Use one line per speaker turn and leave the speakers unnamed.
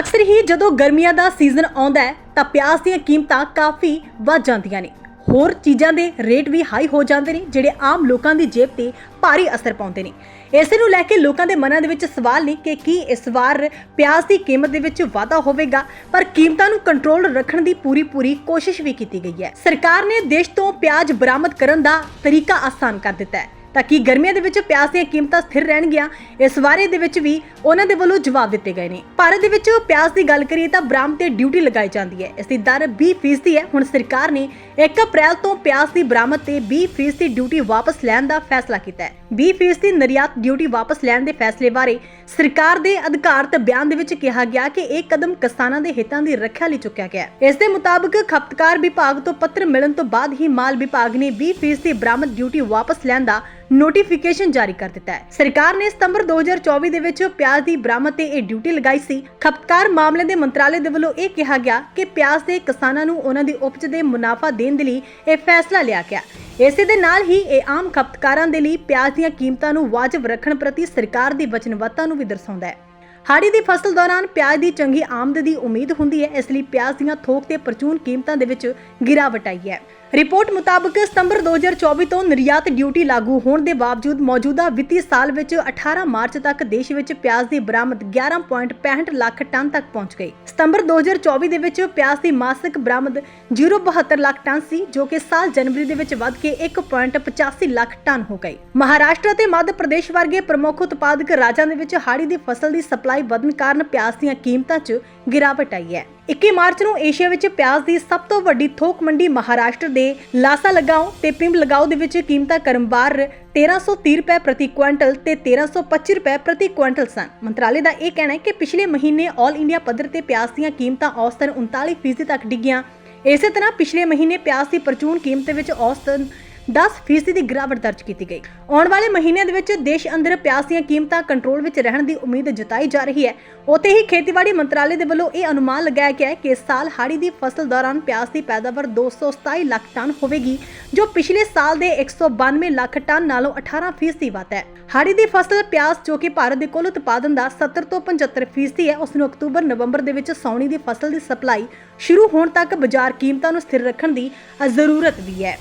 ਅਕਸਰ ਹੀ ਜਦੋਂ ਗਰਮੀਆਂ ਦਾ ਸੀਜ਼ਨ ਆਉਂਦਾ ਹੈ, ਤਾਂ ਪਿਆਜ਼ ਦੀਆਂ ਕੀਮਤਾਂ ਕਾਫੀ ਵੱਧ ਜਾਂਦੀਆਂ ਨੇ। ਹੋਰ ਚੀਜ਼ਾਂ ਦੇ ਰੇਟ ਵੀ ਹਾਈ ਹੋ ਜਾਂਦੇ ਨੇ, ਜਿਹੜੇ ਆਮ ਲੋਕਾਂ ਦੀ ਜੇਬ ਤੇ ਭਾਰੀ ਅਸਰ ਪਾਉਂਦੇ ਨੇ। ਇਸੇ ਨੂੰ ਲੈ ਕੇ ਲੋਕਾਂ ਦੇ ਮਨਾਂ ਦੇ ਵਿੱਚ ਸਵਾਲ ਨੇ ਕਿ ਕੀ ਇਸ ਵਾਰ ਪਿਆਜ਼ ਦੀ ਕੀਮਤ ਦੇ ਵਿੱਚ ਵਾਧਾ ਹੋਵੇਗਾ, ਪਰ ਕੀਮਤਾਂ ਨੂੰ ਕੰਟਰੋਲ ਰੱਖਣ ਦੀ ਪੂਰੀ ਪੂਰੀ ਕੋਸ਼ਿਸ਼ ਵੀ ਕੀਤੀ ਗਈ ਹੈ। ਸਰਕਾਰ ਨੇ ਦੇਸ਼ ਤੋਂ ਪਿਆਜ਼ ਬਰਾਮਦ ਕਰਨ ਦਾ ਤਰੀਕਾ ਆਸਾਨ ਕਰ ਦਿੱਤਾ ਹੈ। ਤਾਂ ਕੀ ਗਰਮੀਆਂ ਦੇ ਵਿੱਚ ਪਿਆਜ਼ ਦੀਆਂ ਕੀਮਤਾਂ ਸਥਿਰ ਰਹਿਣਗੀਆਂ? ਇਸ ਬਾਰੇ ਦੇ ਵਿੱਚ ਵੀ ਉਹਨਾਂ ਦੇ ਵੱਲੋਂ ਜਵਾਬ ਦਿੱਤੇ ਗਏ ਨੇ। ਭਾਰਤ ਦੇ ਵਿੱਚ ਪਿਆਜ਼ ਦੀ ਗੱਲ ਕਰੀਏ ਤਾਂ ਬਰਾਮਦ ਤੇ ਡਿਊਟੀ ਲਗਾਈ ਜਾਂਦੀ ਹੈ। ਇਸ ਦੀ ਦਰ 20% ਦੀ ਹੈ। ਹੁਣ ਸਰਕਾਰ ਨੇ 1 ਅਪ੍ਰੈਲ ਤੋਂ ਪਿਆਜ਼ ਦੀ ਬਰਾਮਦ ਤੇ 20% ਦੀ ਡਿਊਟੀ ਵਾਪਸ ਲੈਣ ਦਾ ਫੈਸਲਾ ਕੀਤਾ ਹੈ। 20% ਦੀ ਨਿਰਯਾਤ ਡਿਊਟੀ ਵਾਪਸ ਲੈਣ ਦੇ ਫੈਸਲੇ ਬਾਰੇ ਸਰਕਾਰ ਦੇ ਅਧਿਕਾਰਤ ਬਿਆਨ ਦੇ ਵਿੱਚ ਕਿਹਾ ਗਿਆ ਕਿ ਇਹ ਕਦਮ ਕਿਸਾਨਾਂ ਦੇ ਹਿੱਤਾਂ ਦੀ ਰੱਖਿਆ ਲਈ ਚੁੱਕਿਆ ਗਿਆ ਹੈ। ਇਸ ਦੇ ਮੁਤਾਬਕ ਖਪਤਕਾਰ ਵਿਭਾਗ ਤੋਂ ਪੱਤਰ ਮਿਲਣ ਤੋਂ ਬਾਅਦ ਹੀ ਮਾਲ ਵਿਭਾਗ ਨੇ 20% ਦੀ ਬਰਾਮਦ ਡਿਊਟੀ ਵਾਪਸ ਲੈਣ ਦਾ ਨੋਟੀਫਿਕੇਸ਼ਨ ਜਾਰੀ ਕਰ ਦਿੱਤਾ ਹੈ। ਸਰਕਾਰ ਨੇ ਸਤੰਬਰ 2024 ਦੇ ਵਿੱਚ ਪਿਆਜ਼ ਦੀ ਬਰਾਮਦ ਤੇ ਇਹ ਡਿਊਟੀ ਲਗਾਈ ਸੀ। ਖਪਤਕਾਰ ਮਾਮਲੇ ਦੇ ਮੰਤਰਾਲੇ ਦੇ ਵੱਲੋਂ ਇਹ ਕਿਹਾ ਗਿਆ ਕਿ ਪਿਆਜ਼ ਦੇ ਕਿਸਾਨਾਂ ਨੂੰ ਉਹਨਾਂ ਦੀ ਉਪਜ ਦੇ ਮੁਨਾਫਾ ਦੇਣ ਦੇ ਲਈ ਇਹ ਫੈਸਲਾ ਲਿਆ ਗਿਆ। ਇਸੇ ਦੇ ਨਾਲ ਹੀ ਇਹ ਆਮ ਖਪਤਕਾਰਾਂ ਦੇ ਲਈ ਪਿਆਜ਼ ਦੀਆਂ ਕੀਮਤਾਂ ਨੂੰ ਵਾਜਬ ਰੱਖਣ ਪ੍ਰਤੀ ਸਰਕਾਰ ਦੀ ਵਚਨਬੱਧਤਾ ਨੂੰ ਵੀ ਦਰਸਾਉਂਦਾ ਹੈ। ਹਾੜੀ ਦੀ ਫਸਲ ਦੌਰਾਨ ਪਿਆਜ਼ ਦੀ ਚੰਗੀ ਆਮਦ ਦੀ ਉਮੀਦ ਹੁੰਦੀ ਹੈ, ਇਸ ਲਈ ਪਿਆਜ਼ ਦੀਆਂ ਥੋਕ ਤੇ ਪ੍ਰਚੂਨ ਕੀਮਤਾਂ ਦੇ ਵਿੱਚ ਗਿਰਾਵਟ ਆਈ ਹੈ। ਰਿਪੋਰਟ ਮੁਤਾਬਕ ਸਤੰਬਰ 2024 ਤੋਂ ਨਿਰਯਾਤ ਡਿਊਟੀ ਲਾਗੂ ਹੋਣ ਦੇ ਬਾਵਜੂਦ ਮੌਜੂਦਾ ਵਿੱਤੀ ਸਾਲ ਵਿੱਚ 18 ਮਾਰਚ ਤੱਕ ਦੇਸ਼ ਵਿੱਚ ਪਿਆਜ਼ ਦੀ ਬਰਾਮਦ 11.65 ਲੱਖ ਟਨ ਤੱਕ ਪਹੁੰਚ ਗਈ। ਸਤੰਬਰ 2024 ਦੇ ਵਿੱਚ ਪਿਆਜ਼ ਦੀ ਮਾਸਿਕ ਬਰਾਮਦ 0.72 ਲੱਖ ਟਨ ਸੀ, ਜੋ ਕਿ ਸਾਲ ਜਨਵਰੀ ਦੇ ਵਿੱਚ ਵੱਧ ਕੇ 1.85 ਲੱਖ ਟਨ ਹੋ ਗਈ। ਮਹਾਰਾਸ਼ਟਰ ਅਤੇ ਮੱਧ ਪ੍ਰਦੇਸ਼ ਵਰਗੇ ਪ੍ਰਮੁੱਖ ਉਤਪਾਦਕ ਰਾਜਾਂ ਦੇ ਵਿੱਚ ਹਾੜੀ ਦੀ ਫਸਲ ਦੀ ਸਪਲਾਈ ਵਧਣ ਕਾਰਨ ਪਿਆਜ਼ ਦੀਆਂ ਕੀਮਤਾਂ 'ਚ ਗਿਰਾਵਟ ਆਈ ਹੈ। 21 ਮਾਰਚ ਨੂੰ ਏਸ਼ੀਆ ਵਿੱਚ ਪਿਆਜ਼ ਦੀ ਸਭ ਤੋਂ ਵੱਡੀ ਥੋਕ ਮੰਡੀ ਮਹਾਰਾਸ਼ਟਰ ਦੇ ਲਾਸਾ ਲਗਾਓ ਤੇ ਪਿੰਬ ਲਗਾਓ ਦੇ ਵਿੱਚ ਕੀਮਤਾਂ ਕਰਮਵਾਰ 1330 ਰੁਪਏ ਪ੍ਰਤੀ ਕੁਇੰਟਲ ਤੇ 1325 ਰੁਪਏ ਪ੍ਰਤੀ ਕੁਇੰਟਲ ਸਨ। ਮੰਤਰਾਲੇ ਦਾ ਇਹ ਕਹਿਣਾ ਹੈ ਕਿ ਪਿਛਲੇ ਮਹੀਨੇ ਆਲ ਇੰਡੀਆ ਪੱਧਰ ਤੇ ਪਿਆਜ਼ ਦੀਆਂ ਕੀਮਤਾਂ ਔਸਤਨ 39% ਤੱਕ ਡਿੱਗੀਆਂ। ਇਸੇ ਤਰ੍ਹਾਂ ਪਿਛਲੇ ਮਹੀਨੇ ਪਿਆਜ਼ ਦੀ ਪ੍ਰਚੂਨ ਕੀਮਤ ਵਿੱਚ ਔਸਤਨ 10% ਦੀ ਗਿਰਾਵਟ ਦਰਜ ਕੀਤੀ ਗਈ। ਆਉਣ ਵਾਲੇ ਮਹੀਨਿਆਂ ਦੇ ਵਿੱਚ ਦੇਸ਼ ਅੰਦਰ ਪਿਆਜ਼ ਦੀਆਂ ਕੀਮਤਾਂ ਕੰਟਰੋਲ ਵਿੱਚ ਰਹਿਣ ਦੀ ਉਮੀਦ ਜਤਾਈ ਜਾ ਰਹੀ ਹੈ। ਉੱਥੇ ਹੀ ਖੇਤੀਬਾੜੀ ਮੰਤਰਾਲੇ ਦੇ ਵੱਲੋਂ ਇਹ ਅਨੁਮਾਨ ਲਗਾਇਆ ਗਿਆ ਹੈ ਕਿ ਇਸ ਸਾਲ ਹਾੜੀ ਦੀ ਫਸਲ ਦੌਰਾਨ ਪਿਆਜ਼ ਦੀ ਪੈਦਾਵਾਰ 227 ਲੱਖ ਟਨ ਹੋਵੇਗੀ, ਜੋ ਪਿਛਲੇ ਸਾਲ ਦੇ 192 ਲੱਖ ਟਨ ਨਾਲੋਂ 18% ਵੱਧ ਹੈ। ਹਾੜੀ ਦੀ ਫਸਲ ਪਿਆਜ਼ ਜੋ ਕਿ ਭਾਰਤ ਦੇ ਕੁੱਲ ਉਤਪਾਦਨ ਦਾ 70 ਤੋਂ 75% ਹੈ, ਉਸ ਨੂੰ ਅਕਤੂਬਰ ਨਵੰਬਰ ਦੇ ਵਿੱਚ ਸਾਉਣੀ ਦੀ ਫਸਲ ਦੀ ਸਪਲਾਈ ਸ਼ੁਰੂ ਹੋਣ ਤੱਕ ਬਾਜ਼ਾਰ ਕੀਮਤਾਂ ਨੂੰ ਸਥਿਰ ਰੱਖਣ ਦੀ ਜ਼ਰੂਰਤ ਵੀ ਹੈ।